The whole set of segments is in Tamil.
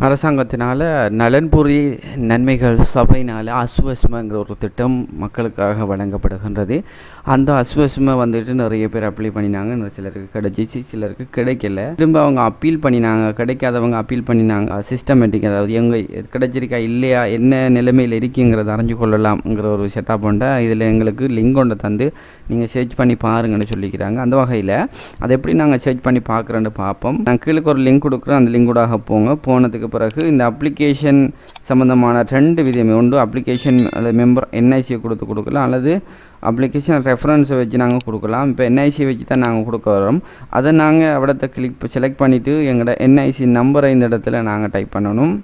அரசாங்கத்தினால் நலன்புரி நன்மைகள் சபையினால் அஸ்வஸ்மங்கிற ஒரு திட்டம் மக்களுக்காக வழங்கப்படுகின்றது. அந்த அஸ்வஸ்ம வந்துட்டு நிறைய பேர் அப்ளை பண்ணினாங்க. இன்னும் சிலருக்கு கிடைச்சிச்சு சிலருக்கு கிடைக்கல. திரும்ப அவங்க அப்பீல் பண்ணினாங்க. கிடைக்காதவங்க அப்பீல் பண்ணினாங்க. சிஸ்டமேட்டிக் அதாவது எங்கே கிடைச்சிருக்கா இல்லையா என்ன நிலைமையில் இருக்குங்கிறத அறிஞ்சு கொள்ளலாம்ங்கிற ஒரு செட்டப் கொண்ட இதில் எங்களுக்கு லிங்க் ஒன்று தந்து நீங்கள் சர்ச் பண்ணி பாருங்கன்னு சொல்லிக்கிறாங்க. அந்த வகையில் அதை எப்படி நாங்கள் சர்ச் பண்ணி பார்க்குறோன்னு பார்ப்போம். நான் கீழே ஒரு லிங்க் கொடுக்குறேன். அந்த லிங்கூடாக போங்க. போனதுக்கு பிறகு இந்த அப்ளிகேஷன் சம்மந்தமான ரெண்டு விதமே உண்டு. அப்ளிகேஷன் அது மெம்பர் என்ஐசியை கொடுத்து கொடுக்கலாம். அல்லது அப்ளிகேஷன் ரெஃபரன்ஸை வச்சு நாங்கள் கொடுக்கலாம். இப்போ என்ஐசி வச்சு தான் நாங்கள் கொடுக்க வரோம் அதை நாங்கள் அவடத்தை கிளிக் செலக்ட் பண்ணிவிட்டு எங்களோட என்ஐசி நம்பரை இந்த இடத்துல நாங்கள் டைப் பண்ணணும்.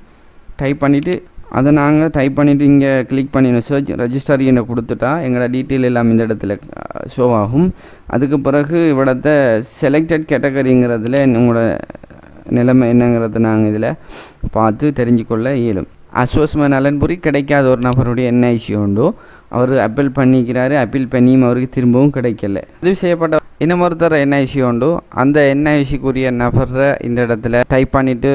டைப் பண்ணிவிட்டு அதை நாங்கள் டைப் பண்ணிவிட்டு இங்கே கிளிக் பண்ணிடணும் சர்ச் ரெஜிஸ்டர் என்ன கொடுத்துட்டா எங்களோட டீட்டெயில் எல்லாம் இந்த இடத்துல ஷோ ஆகும். அதுக்கு பிறகு இவிடத்தை செலக்டட் கேட்டகரிங்கிறதுல உங்களோட நிலைமை என்னங்கிறத நாங்கள் இதில் பார்த்து தெரிஞ்சுக்கொள்ள இயலும். அஸ்வஸ்ம நலன்புரி கிடைக்காத ஒரு நபருடைய என்ன என்ஐசி உண்டோ அவர் அப்பீல் பண்ணிக்கிறாரு. அப்பீல் பண்ணியும் அவருக்கு திரும்பவும் கிடைக்கல. இது செய்யப்பட்ட இன்னும் ஒருத்தர் என்ஐசி உண்டு? அந்த என்ஐசிக்குரிய நபரை இந்த இடத்துல டைப் பண்ணிவிட்டு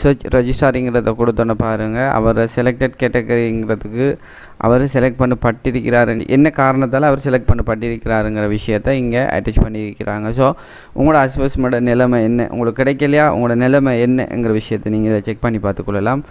சர்ச் ரெஜிஸ்டாரிங்கிறத கொடுத்தோன்னு பாருங்கள் அவர் செலக்டட் கேட்டகரிங்கிறதுக்கு அவர் செலக்ட் பண்ணப்பட்டிருக்கிறாரு என்ன காரணத்தால் அவர் செலக்ட் பண்ணப்பட்டிருக்கிறாருங்கிற விஷயத்த இங்கே அட்டாச் பண்ணியிருக்கிறாங்க. ஸோ உங்களோட அஸ்வஸ்மோட நிலைமை என்ன? உங்களுக்கு கிடைக்கலையா? உங்களோட நிலைமை என்னங்கிற விஷயத்தை நீங்கள் இதை செக் பண்ணி பார்த்துக்கொள்ளலாம்.